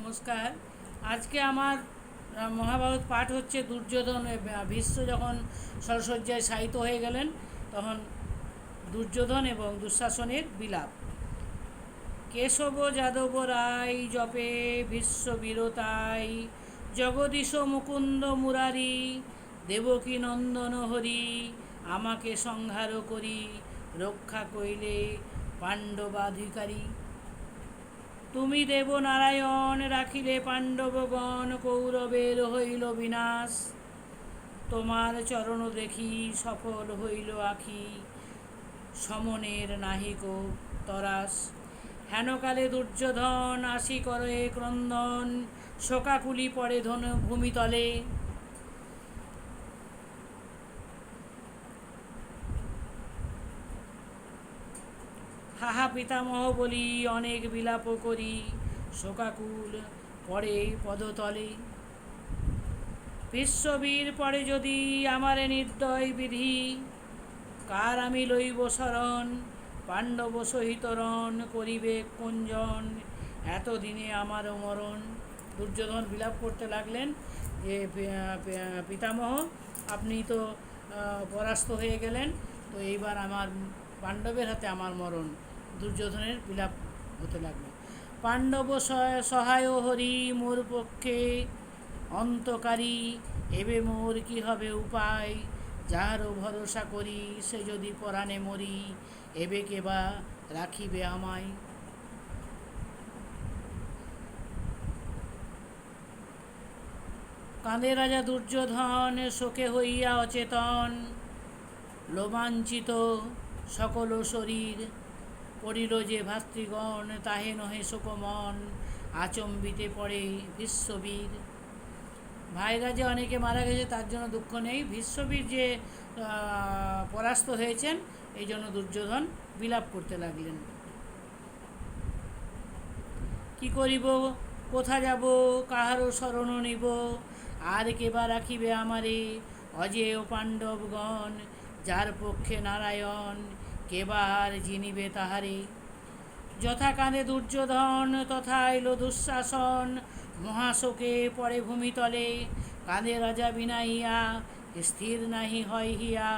নমস্কার। আজকে আমার মহাভারত পাঠ হচ্ছে দুর্যোধন ভীষ্ম যখন সরসজ্জায় শায়িত হয়ে গেলেন, তখন দুর্যোধন এবং দুঃশাসনের বিলাপ। কেশব যাদব রায় জপে ভীষ্ম বীরতাই, জগদীশ মুকুন্দ মুরারি, দেবকী নন্দন হরি, আমাকে সংহার করি, রক্ষা কইলে পাণ্ডবাধিকারী। তুমি দেব নারায়ণ রাখিলে পাণ্ডবগণ কৌরবের হইল বিনাশ। তোমার চরণ দেখি সফল হইল আখি, সমনের নাহিক তরাস হেনকালে দুর্যোধন আসি করে ক্রন্দন, শোকাকুলি পড়ে ধন ভূমিতলে হাহা পিতামহ বলি, অনেক বিলাপ করি, শোকাকুল পড়ে পদতলে। বিশ্ববীর পড়ে যদি আমারে নির্দয় বিধি, কার আমি লইব শরণ, পাণ্ডব সহিত রণ করিবে কুঞ্জন, এতদিনে আমার মরণ। দুর্যোধন বিলাপ করতে লাগলেন যে পিতামহ, আপনি তো পরাস্ত হয়ে গেলেন, তো এইবার আমার পাণ্ডবের হাতে আমার মরণ। দুর্যোধনের বিলাপ হতে লাগল। পাণ্ডব সহায়- হরি, মোর পক্ষে অন্তকারী, এবে মোর কি হবে উপায়? যাহারও ভরসা করি, সে যদি পরাণে মরি, এবে কেবা রাখিবে আমায়? কাঁদে রাজা দুর্যোধন, শোকে হইয়া অচেতন, লোমাঞ্চিত সকল শরীর পড়িল যে ভাতৃগণ, তাহে নহে শোকমন, আচম্বিতে পড়ে বিশ্ববীর। ভাইরা যে অনেকে মারা গেছে, তার জন্য দুঃখ নেই। বিশ্ববীর যে পরাস্ত হয়েছেন, এই জন্য দুর্যোধন বিলাপ করতে লাগলেন। কি করিব? কোথা যাব? কাহারও শরণ নিব? আর কেবা রাখিবে আমারে? অজেয় পাণ্ডবগণ, যার পক্ষে নারায়ণ কেবার জিনিবে তাহারে যথা কাঁধে দুর্যোধন তথা এলো দুঃশাসন, মহাশোকে পড়ে ভূমিতলে। কাঁধে রাজা বিনাইয়া, স্থির নাহি হয় হিয়া।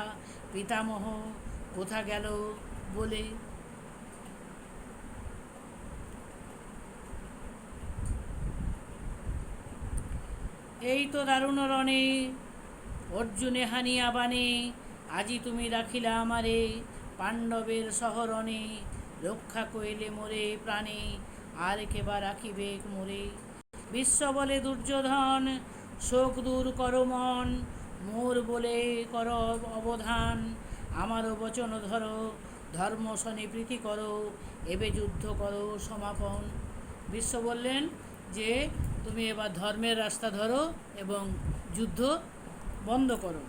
পিতামহ, কোথা গেল বলে? এই তো দারুণ রণে। অর্জুনে হানিয়া বানে আজি তুমি রাখিলা আমারে। পাণ্ডবের শহরণে রক্ষা কইলে মোরে প্রাণে, আর কেবা রাখিবে মোরে? বিশ্ব বলে দুর্যোধন, শোক দূর কর মন, মোর বলে কর অবধান। আমারও বচন ধরো, ধর্ম প্রীতি করো, এবে যুদ্ধ করো সমাপন। বিশ্ব বললেন যে, তুমি এবার ধর্মের রাস্তা ধরো এবং যুদ্ধ বন্ধ করো।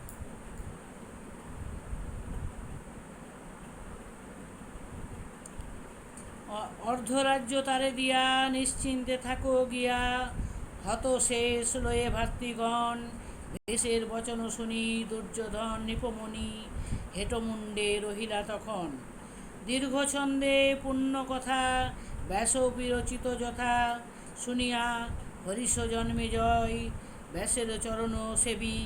অর্ধরাজ্য তারে দিয়া নিশ্চিন্তে থাকো গিয়া। হত শেষ লয়ে ভাতৃগণ দেশের বচন শুনি, দুর্যোধন নিপমণি, হেটমুণ্ডে রহিলা তখন। দীর্ঘ ছন্দে পূর্ণ কথা, ব্যাস বিরচিত যথা। শুনিয়া হরিষ জন্মে জয়, ব্যাসের চরণ সেবী,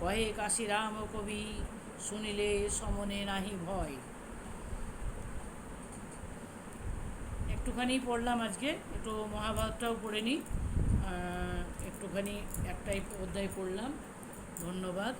কহে কাশিরাম কবি, শুনিলে সমনে নাহি ভয়। একটুখানি পড়লাম আজকে একটু মহাভারতটাও পড়ে নিই। একটুখানি একটাই অধ্যায় পড়লাম। ধন্যবাদ।